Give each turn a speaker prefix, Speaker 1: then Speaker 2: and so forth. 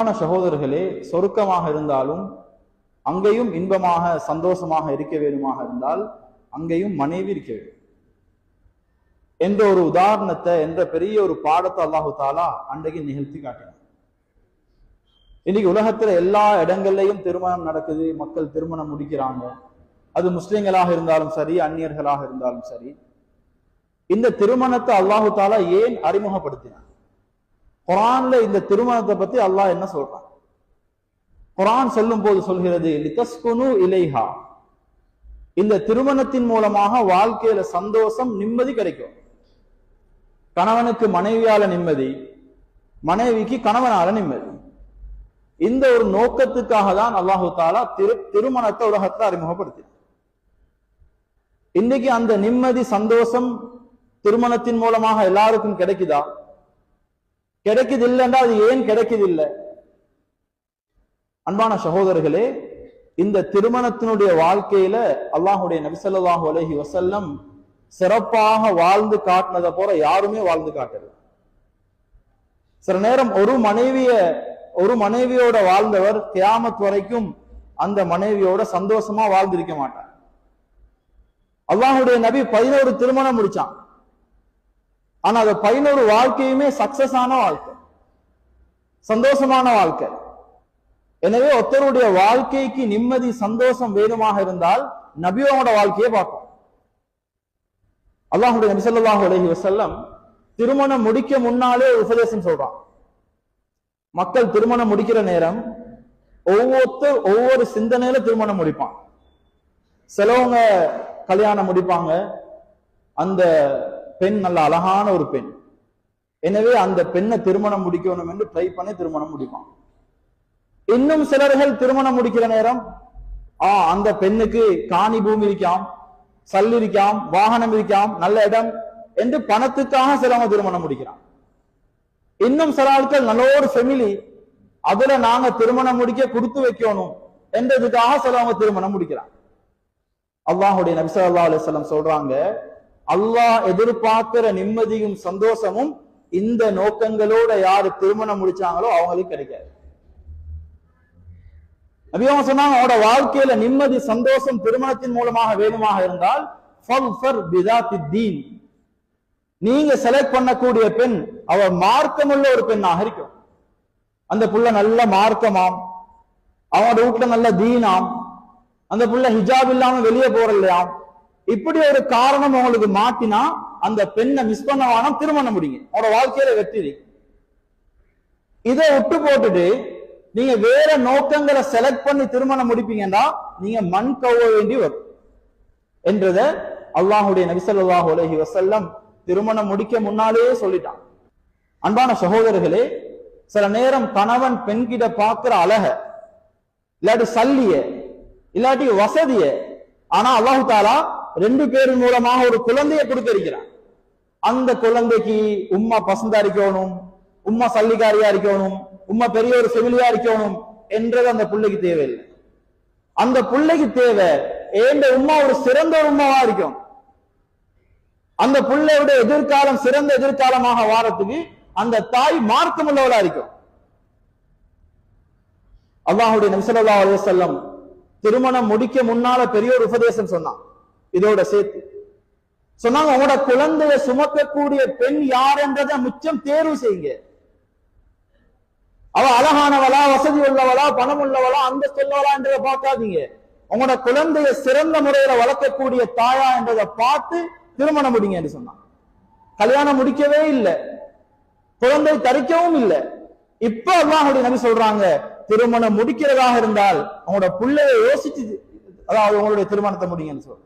Speaker 1: அன்பான சகோதரர்களே சொருக்கமாக இருந்தாலும் அங்கேயும் இன்பமாக சந்தோஷமாக இருக்க வேண்டுமாக இருந்தால் அங்கேயும் மனைவி இருக்க வேண்டும். என்ற ஒரு உதாரணத்தை என்ற பெரிய ஒரு பாடத்தை அல்லாஹு தாலா அன்றைக்கு நிகழ்த்தி காட்டினார். இன்னைக்கு உலகத்துல எல்லா இடங்கள்லயும் திருமணம் நடக்குது மக்கள் திருமணம் முடிக்கிறாங்க. அது முஸ்லிம்களாக இருந்தாலும் சரி அந்நியர்களாக இருந்தாலும் சரி. இந்த திருமணத்தை அல்லாஹு தாலா ஏன் அறிமுகப்படுத்தினார்? குரான்ல இந்த திருமணத்தை பத்தி அல்லாஹ் என்ன சொல்றான்? குரான் சொல்லும் போது சொல்கிறது லிதஸ்குனு இலைஹா. இந்த திருமணத்தின் மூலமாக வாழ்க்கையில சந்தோஷம் நிம்மதி கிடைக்கும். கணவனுக்கு மனைவியால நிம்மதி மனைவிக்கு கணவனால நிம்மதி. இந்த ஒரு நோக்கத்துக்காக தான் அல்லாஹு தாலா திரு திருமணத்தை உலகத்தை அறிமுகப்படுத்தி. இன்னைக்கு அந்த நிம்மதி சந்தோஷம் திருமணத்தின் மூலமாக எல்லாருக்கும் கிடைக்குதா? கிடைக்குது இல்லைன்னா அது ஏன் கிடைக்குது இல்லை அன்பான சகோதரர்களே இந்த திருமணத்தினுடைய வாழ்க்கையில அல்லாஹுடைய நபிசல்லாஹு அலஹி வசல்லம் சிறப்பாக வாழ்ந்து காட்டினதை போல யாருமே வாழ்ந்து காட்டல. சில நேரம் ஒரு மனைவிய ஒரு மனைவியோட வாழ்ந்தவர் கியாமத் வரைக்கும் அந்த மனைவியோட சந்தோஷமா வாழ்ந்திருக்க மாட்டார். அல்லாஹுடைய நபி பதினோரு திருமணம் முடிச்சான். ஆனா அது பதினோரு வாழ்க்கையுமே சக்சஸ் ஆன வாழ்க்கை. சந்தோஷமான வாழ்க்கை. எனவே ஒருத்தருடைய வாழ்க்கைக்கு நிம்மதி சந்தோஷம் வேணுமாக இருந்தால் நபியோட வாழ்க்கையை பார்க்கும் அல்லாஹுடைய நபி அலஹி வசல்லம் திருமணம் முடிக்க முன்னாலே உபதேசம் சொல்றான். மக்கள் திருமணம் முடிக்கிற நேரம் ஒவ்வொருத்தர் ஒவ்வொரு சிந்தனையில திருமணம் முடிப்பான். சிலவங்க கல்யாணம் முடிப்பாங்க. அந்த பெண் நல்ல அழகான ஒரு பெண். எனவே அந்த பெண்ணை திருமணம் முடிக்கணும் என்று ட்ரை பண்ணி திருமணம் முடிப்பான். இன்னும் சிலர்கள் திருமணம் முடிக்கிற நேரம் ஆ அந்த பெண்ணுக்கு காணி பூமி இருக்காம் சல் இருக்காம் வாகனம் இருக்காம் நல்ல இடம் என்று பணத்துக்காக சிலவங்க திருமணம் முடிக்கிறான். இன்னும் சில ஆட்கள் நல்ல ஒரு ஃபெமிலி அதுல நாங்க திருமணம் முடிக்க கொடுத்து வைக்கணும் என்றதுக்காக சிலவங்க திருமணம் முடிக்கிறான். அல்லாஹுடைய நபி ஸல்லல்லாஹு சொல்றாங்க அல்லாஹ் எதிர்பார்க்கிற நிம்மதியும் சந்தோஷமும் இந்த நோக்கங்களோட யாரு திருமணம் முடிச்சாங்களோ அவங்களுக்கு கிடைக்காது. நபியவங்க சொன்னாங்க அவனோட வாழ்க்கையில நிம்மதி சந்தோஷம் திருமணத்தின் மூலமாக வேணுமாக இருந்தால் நீங்க செலக்ட் பண்ணக்கூடிய பெண் அவ மார்க்கமுள்ள ஒரு பெண்ணாக இருக்கும். அந்த புள்ள நல்ல மார்க்கமாம். அவனோட வீட்டுல நல்ல தீனாம். அந்த புள்ள ஹிஜாப் இல்லாம வெளியே போற இல்லையாம் இப்படி ஒரு காரணம் உங்களுக்கு மாட்டினா அந்த பெண்ணை மிஸ் பண்ண வேணாம் திருமணம் முடிங்க. அவரோட வாழ்க்கையில வெற்றி இதை விட்டு போட்டுட்டு நீங்க வேற நோக்கங்களை செலக்ட் பண்ணி திருமணம் முடிப்பீங்கன்னா நீங்க மண் கவ வேண்டி வரும். என்றத அல்லாஹுடைய நபிசல்லாஹு அலஹி வசல்லம் திருமணம் முடிக்க முன்னாலேயே சொல்லிட்டான். அன்பான சகோதரர்களே சில நேரம் கணவன் பெண்கிட்ட பார்க்கிற அழக இல்லாட்டி சல்லிய இல்லாட்டி வசதிய ஆனா அல்லாஹு தாலா ரெண்டு பேரின் மூலமாக ஒரு குழந்தையை கொடுக்க அந்த குழந்தைக்கு உம்மா பசந்தா இருக்கணும் உம்மா சல்லிகாரியா இருக்கணும் உம்மா பெரிய ஒரு செவிலியா இருக்கணும் என்றது அந்த பிள்ளைக்கு தேவையில்லை. அந்த பிள்ளைக்கு தேவை ஏண்ட உம்மா ஒரு சிறந்த ஒரு உம்மாவா இருக்கும். அந்த பிள்ளையோட எதிர்காலம் சிறந்த எதிர்காலமாக வாரத்துக்கு அந்த தாய் மார்க்கம் உள்ளவளா இருக்கும். அல்லாஹுடைய நம்சல்லா அலுவலம் திருமணம் முடிக்க முன்னால பெரிய ஒரு உபதேசம் சொன்னான். இதோட சேர்த்து. சொன்னாங்க உங்களோட குழந்தைய சுமக்கக்கூடிய பெண் யார் என்றதை முச்சம் தேர்வு செய்யுங்க. அவ அழகானவளா வசதி உள்ளவளா பணம் உள்ளவளா அந்த சொல்லவளா என்றதை பார்க்காதீங்க. உங்களோட குழந்தைய சிறந்த முறையில வளர்க்கக்கூடிய தாயா என்றதை பார்த்து திருமணம் முடிங்க என்று சொன்னான். கல்யாணம் முடிக்கவே இல்லை. குழந்தை தரிக்கவும் இல்லை. இப்ப அல்லாஹுடைய நபி சொல்றாங்க திருமணம் முடிக்கிறதாக இருந்தால் அவங்களோட பிள்ளைய யோசிச்சு அதாவது உங்களுடைய திருமணத்தை முடிங்கன்னு சொல்ற